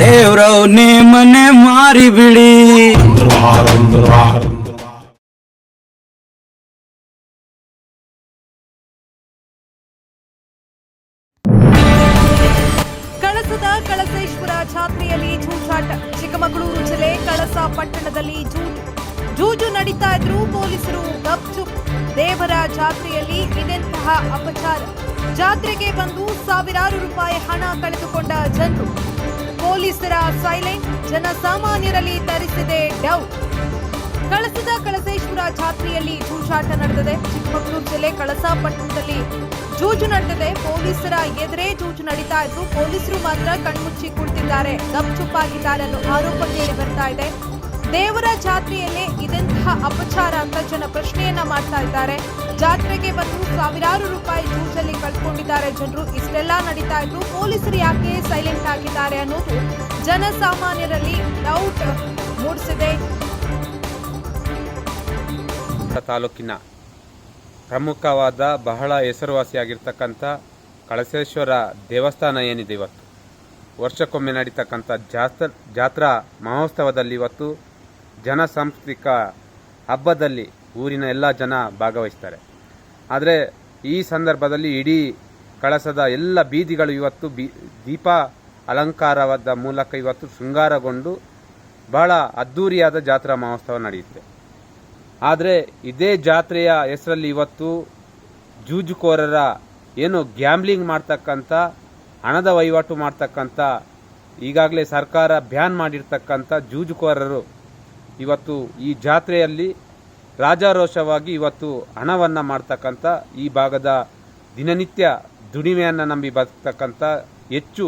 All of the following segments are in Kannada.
ದೇವ್ರವ್ ನಿಮ್ಮನೆ ಮಾರಿ ಬಿಡಿ ಕಳಸದ ಕಳಸೇಶ್ವರ ಜಾತ್ರೆಯಲ್ಲಿ ಜೂಜಾಟ ಚಿಕ್ಕಮಗಳೂರು ಜಿಲ್ಲೆ ಕಳಸ ಪಟ್ಟಣದಲ್ಲಿ ಜೂಜು ಜೂಜು ನಡೀತಾ ಇದ್ರು ಪೊಲೀಸರು ಗಪ್ಚುಪ್ ದೇವರ ಜಾತ್ರೆಯಲ್ಲಿ ಇದೆಂತಹ ಅಪಚಾರ? ಜಾತ್ರೆಗೆ ಬಂದು ಸಾವಿರಾರು ರೂಪಾಯಿ ಹಣ ಕಳೆದುಕೊಂಡ ಜನರು. ಪೊಲೀಸರ ಸೈಲೆಂಟ್, ಜನಸಾಮಾನ್ಯರಲ್ಲಿ ತರಿಸಿದೆ ಡೌಟ್. ಕಳಸದ ಕಳಸೇಶ್ವರ ಜಾತ್ರೆಯಲ್ಲಿ ಜೂಜಾಟ ನಡೆದಿದೆ. ಚಿಕ್ಕಮಗಳೂರು ಜಿಲ್ಲೆ ಕಳಸಾಪಟ್ಟಣದಲ್ಲಿ ಜೂಜು ನಡೆದಿದೆ. ಪೊಲೀಸರ ಎದುರೇ ಜೂಜು ನಡೀತಾ ಇದ್ರು ಪೊಲೀಸರು ಮಾತ್ರ ಕಣ್ಮುಚ್ಚಿ ಕುಳಿತಿದ್ದಾರೆ. ಗಪ್ಚುಪ್ಪಾಗಿದ್ದಾರೆ ಅನ್ನೋ ಆರೋಪ ಕೇಳಿ ಬರ್ತಾ ಇದೆ. ದೇವರ ಜಾತ್ರೆಯಲ್ಲೇ ಇದೆಂತಹ ಅಪಚಾರ ಅಂತ ಜನ ಪ್ರಶ್ನೆಯನ್ನ ಮಾಡ್ತಾ ಇದ್ದಾರೆ. ಜಾತ್ರೆಗೆ ಬಂದು ಸಾವಿರಾರು ರೂಪಾಯಿ ಜೂಜಲ್ಲಿ ಕಳ್ಕೊಂಡಿದ್ದಾರೆ ಜನರು. ಇಷ್ಟೆಲ್ಲ ನಡೀತಾ ಇದ್ದು ಪೊಲೀಸರು ಯಾಕೆ ಸೈಲೆಂಟ್ ಆಗಿದ್ದಾರೆ ಅನ್ನೋದು ಜನಸಾಮಾನ್ಯರಲ್ಲಿ ಡೌಟ್ ಮೂಡಿಸಿದೆ. ತಾಲೂಕಿನ ಪ್ರಮುಖವಾದ ಬಹಳ ಹೆಸರುವಾಸಿಯಾಗಿರ್ತಕ್ಕಂಥ ಕಳಸೇಶ್ವರ ದೇವಸ್ಥಾನ ಏನಿದೆ ಇವತ್ತು? ವರ್ಷಕ್ಕೊಮ್ಮೆ ನಡೀತಕ್ಕಂಥ ಜಾತ್ರ ಜಾತ್ರಾ ಮಹೋತ್ಸವದಲ್ಲಿ ಇವತ್ತು ಜನ ಸಾಂಸ್ಕೃತಿಕ ಹಬ್ಬದಲ್ಲಿ ಊರಿನ ಎಲ್ಲ ಜನ ಭಾಗವಹಿಸ್ತಾರೆ. ಆದರೆ ಈ ಸಂದರ್ಭದಲ್ಲಿ ಇಡೀ ಕಳಸದ ಎಲ್ಲ ಬೀದಿಗಳು ಇವತ್ತು ಬಿ, ದೀಪ ಅಲಂಕಾರವಾದ ಮೂಲಕ ಇವತ್ತು ಶೃಂಗಾರಗೊಂಡು ಬಹಳ ಅದ್ಧೂರಿಯಾದ ಜಾತ್ರಾ ಮಹೋತ್ಸವ ನಡೆಯುತ್ತೆ. ಆದರೆ ಇದೇ ಜಾತ್ರೆಯ ಹೆಸರಲ್ಲಿ ಇವತ್ತು ಜೂಜುಕೋರರ ಏನು ಗ್ಯಾಮ್ಲಿಂಗ್ ಮಾಡ್ತಕ್ಕಂಥ, ಹಣದ ವಹಿವಾಟು ಮಾಡ್ತಕ್ಕಂಥ, ಈಗಾಗಲೇ ಸರ್ಕಾರ ಬ್ಯಾನ್ ಮಾಡಿರ್ತಕ್ಕಂಥ ಜೂಜುಕೋರರು ಇವತ್ತು ಈ ಜಾತ್ರೆಯಲ್ಲಿ ರಾಜಾರೋಷವಾಗಿ ಇವತ್ತು ಹಣವನ್ನು ಮಾಡ್ತಕ್ಕಂಥ ಈ ಭಾಗದ ದಿನನಿತ್ಯ ದುಡಿಮೆಯನ್ನು ನಂಬಿ ಬರ್ತಕ್ಕಂಥ ಹೆಚ್ಚು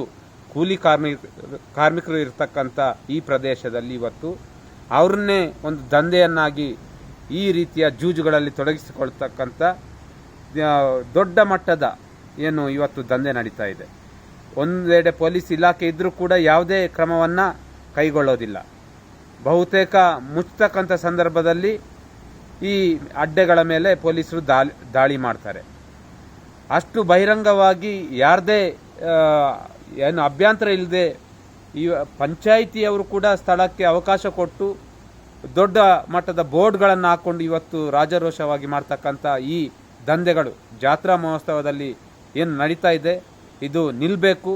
ಕೂಲಿ ಕಾರ್ಮಿ ಕಾರ್ಮಿಕರು ಇರತಕ್ಕಂಥ ಈ ಪ್ರದೇಶದಲ್ಲಿ ಇವತ್ತು ಅವ್ರನ್ನೇ ಒಂದು ದಂಧೆಯನ್ನಾಗಿ ಈ ರೀತಿಯ ಜೂಜುಗಳಲ್ಲಿ ತೊಡಗಿಸಿಕೊಳ್ತಕ್ಕಂಥ ದೊಡ್ಡ ಮಟ್ಟದ ಏನು ಇವತ್ತು ದಂಧೆ ನಡೀತಾ ಇದೆ. ಒಂದೆಡೆ ಪೊಲೀಸ್ ಇಲಾಖೆ ಇದ್ದರೂ ಕೂಡ ಯಾವುದೇ ಕ್ರಮವನ್ನು ಕೈಗೊಳ್ಳೋದಿಲ್ಲ. ಬಹುತೇಕ ಮುಚ್ಚತಕ್ಕಂಥ ಸಂದರ್ಭದಲ್ಲಿ ಈ ಅಡ್ಡೆಗಳ ಮೇಲೆ ಪೊಲೀಸರು ದಾಳಿ ದಾಳಿ ಮಾಡ್ತಾರೆ. ಅಷ್ಟು ಬಹಿರಂಗವಾಗಿ ಯಾರದೇ ಏನು ಅಭ್ಯಂತರ ಇಲ್ಲದೆ ಈ ಪಂಚಾಯಿತಿಯವರು ಕೂಡ ಸ್ಥಳಕ್ಕೆ ಅವಕಾಶ ಕೊಟ್ಟು ದೊಡ್ಡ ಮಟ್ಟದ ಬೋರ್ಡ್ಗಳನ್ನು ಹಾಕೊಂಡು ಇವತ್ತು ರಾಜರೋಷವಾಗಿ ಮಾಡ್ತಕ್ಕಂಥ ಈ ದಂಧೆಗಳು, ಜಾತ್ರಾ ಮಹೋತ್ಸವದಲ್ಲಿ ಏನು ನಡೀತಾ ಇದೆ, ಇದು ನಿಲ್ಲಬೇಕು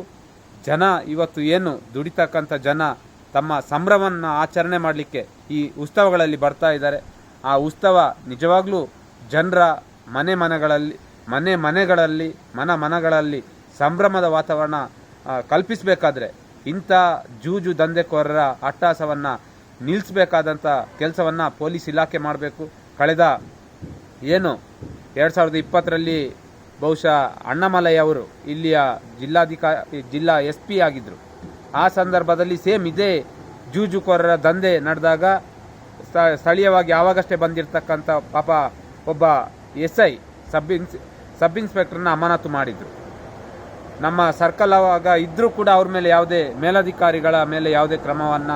ಜನ ಇವತ್ತು ಏನು ದುಡಿತಕ್ಕಂಥ ಜನ ತಮ್ಮ ಸಂಭ್ರಮವನ್ನು ಆಚರಣೆ ಮಾಡಲಿಕ್ಕೆ ಈ ಉತ್ಸವಗಳಲ್ಲಿ ಬರ್ತಾ ಇದ್ದಾರೆ. ಆ ಉತ್ಸವ ನಿಜವಾಗ್ಲೂ ಜನರ ಮನೆ ಮನೆಗಳಲ್ಲಿ ಮನೆ ಮನೆಗಳಲ್ಲಿ, ಮನ ಮನಗಳಲ್ಲಿ ಸಂಭ್ರಮದ ವಾತಾವರಣ ಕಲ್ಪಿಸಬೇಕಾದ್ರೆ ಇಂಥ ಜೂಜು ದಂಧೆಕೋರರ ಅಟ್ಟಾಸವನ್ನು ನಿಲ್ಲಿಸಬೇಕಾದಂಥ ಕೆಲಸವನ್ನು ಪೊಲೀಸ್ ಇಲಾಖೆ ಮಾಡಬೇಕು. ಕಳೆದ ಏನು ಎರಡು ಸಾವಿರದ ಇಪ್ಪತ್ತರಲ್ಲಿ ಬಹುಶಃ ಅಣ್ಣಾಮಲೈ ಅವರು ಇಲ್ಲಿಯ ಜಿಲ್ಲಾಧಿಕಾರಿ, ಜಿಲ್ಲಾ ಎಸ್ ಪಿ ಆಗಿದ್ದರು ಆ ಸಂದರ್ಭದಲ್ಲಿ ಸೇಮ್ ಇದೇ ಜೂಜುಕೋರರ ದಂಧೆ ನಡೆದಾಗ ಸ್ಥ- ಸ್ಥಳೀಯವಾಗಿ ಯಾವಾಗಷ್ಟೇ ಬಂದಿರತಕ್ಕಂಥ ಪಾಪ ಒಬ್ಬ ಎಸ್ ಐ ಸಬ್ ಇನ್ಸ್, ಸಬ್ ಇನ್ಸ್ಪೆಕ್ಟರ್ನ ಅಮಾನತು ಮಾಡಿದರು. ನಮ್ಮ ಸರ್ಕಲ್ ಅವಾಗ ಇದ್ರೂ ಕೂಡ ಅವ್ರ ಮೇಲೆ ಯಾವುದೇ ಮೇಲಧಿಕಾರಿಗಳ ಮೇಲೆ ಯಾವುದೇ ಕ್ರಮವನ್ನ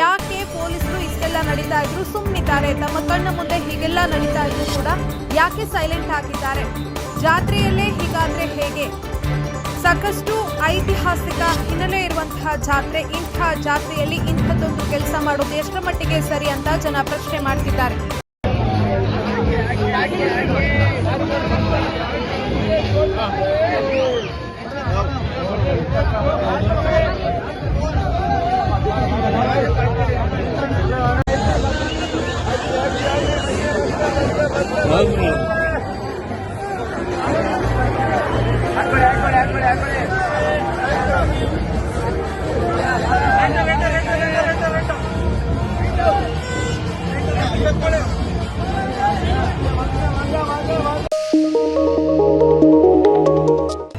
ಯಾಕೆ ಪೊಲೀಸರು ಇಷ್ಟೆಲ್ಲ ನಡೀತಾ ಇದ್ರು? ಸುಮ್ಮನಿದ್ದಾರೆ ತಮ್ಮ ಕಣ್ಣ ಮುಂದೆ ಹೀಗೆಲ್ಲ ನಡೀತಾ ಇದ್ರು ಕೂಡ ಯಾಕೆ ಸೈಲೆಂಟ್ ಆಗಿದ್ದಾರೆ ಜಾತ್ರೆಯಲ್ಲೇ ಹೀಗಾದ್ರೆ ಹೇಗೆ? ಸಾಕಷ್ಟು ಐತಿಹಾಸಿಕ ಹಿನ್ನೆಲೆ ಇರುವಂತಹ ಜಾತ್ರೆ ಇಂತಹ ಜಾತ್ರೆಯಲ್ಲಿ ಇಂಥದ್ದೊಂದು ಕೆಲಸ ಮಾಡೋದು ಎಷ್ಟರ ಮಟ್ಟಿಗೆ ಸರಿ ಅಂತ ಜನ ಪ್ರಶ್ನೆ ಮಾಡ್ತಿದ್ದಾರೆ.